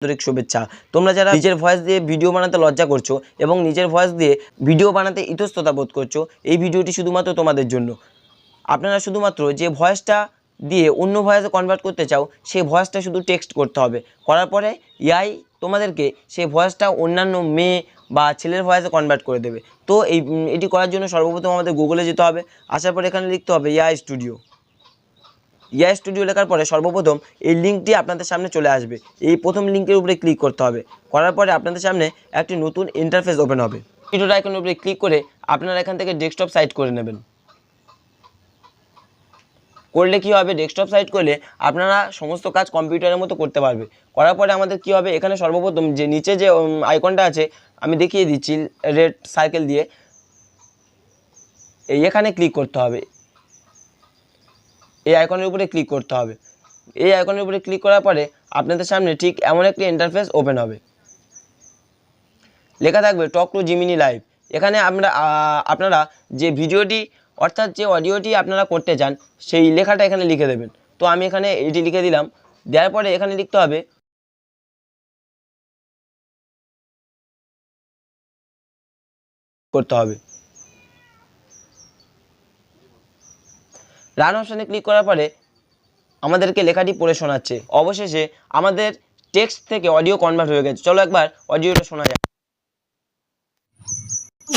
আন্তরিক শুভেচ্ছা। তোমরা যারা নিজের ভয়েস দিয়ে ভিডিও বানাতে লজ্জা করছ এবং নিজের ভয়েস দিয়ে ভিডিও বানাতে ইতস্ততা বোধ করছ, এই ভিডিওটি শুধুমাত্র তোমাদের জন্য। আপনারা শুধুমাত্র যে ভয়েসটা দিয়ে অন্য ভয়েসে কনভার্ট করতে চাও, সেই ভয়েসটা শুধু টেক্সট করতে হবে। করার পরে ইয়াই তোমাদেরকে সেই ভয়েসটা অন্যান্য মেয়ে বা ছেলের ভয়েসে কনভার্ট করে দেবে। তো এই এটি করার জন্য সর্বপ্রথম আমাদের গুগলে যেতে হবে। আসার পর এখানে লিখতে হবে ইয়া স্টুডিও ইয়া স্টুডিও লেখার পরে সর্বপ্রথম এই লিঙ্কটি আপনাদের সামনে চলে আসবে। এই প্রথম লিঙ্কের উপরে ক্লিক করতে হবে। করার পরে আপনাদের সামনে একটি নতুন ইন্টারফেস ওপেন হবে। ভিডিওটা আইকনের উপরে ক্লিক করে আপনারা এখান থেকে ডেস্কটপ সাইট করে নেবেন। করলে কি হবে? ডেস্কটপ সাইট করলে আপনারা সমস্ত কাজ কম্পিউটারের মতো করতে পারবে। করার পরে আমাদের কি হবে? এখানে সর্বপ্রথম যে নিচে যে আইকনটা আছে, আমি দেখিয়ে দিচ্ছি রেড সার্কেল দিয়ে। এই এখানে ক্লিক করতে হবে। এই আইকনের উপরে ক্লিক করতে হবে। এই আইকনের উপরে ক্লিক করার পরে আপনাদের সামনে ঠিক এমন একটি ইন্টারফেস ওপেন হবে। লেখা থাকবে টক টু জিমিনি লাইভ এখানে আমরা আপনারা যে ভিডিওটি, অর্থাৎ যে অডিওটি আপনারা করতে চান, সেই লেখাটা এখানে লিখে দেবেন। তো আমি এখানে এটি লিখে দিলাম। দেওয়ার পরে এখানে লিখতে হবে, করতে হবে। রান অপশানে ক্লিক করার পরে আমাদেরকে লেখাটি পড়ে শোনাচ্ছে। অবশেষে আমাদের টেক্সট থেকে অডিও কনভার্ট হয়ে গেছে। চলো একবার অডিওটা শোনা যাক।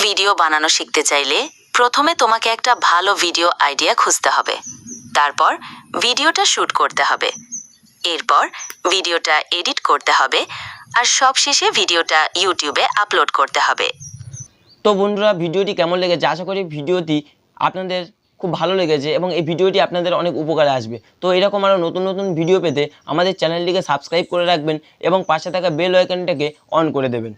ভিডিও বানানো শিখতে চাইলে প্রথমে তোমাকে একটা ভালো ভিডিও আইডিয়া খুঁজতে হবে। তারপর ভিডিওটা শুট করতে হবে। এরপর ভিডিওটা এডিট করতে হবে আর সবশেষে ভিডিওটা ইউটিউবে আপলোড করতে হবে। তো বন্ধুরা ভিডিওটি কেমন লেগেছে? আশা করি ভিডিওটি আপনাদের খুব ভালো লেগেছে এবং এই ভিডিওটি আপনাদের অনেক উপকারে আসবে। তো এরকম আরও নতুন নতুন ভিডিও পেতে আমাদের চ্যানেলটিকে সাবস্ক্রাইব করে রাখবেন এবং পাশে থাকা বেল আইকনটাকে অন করে দেবেন।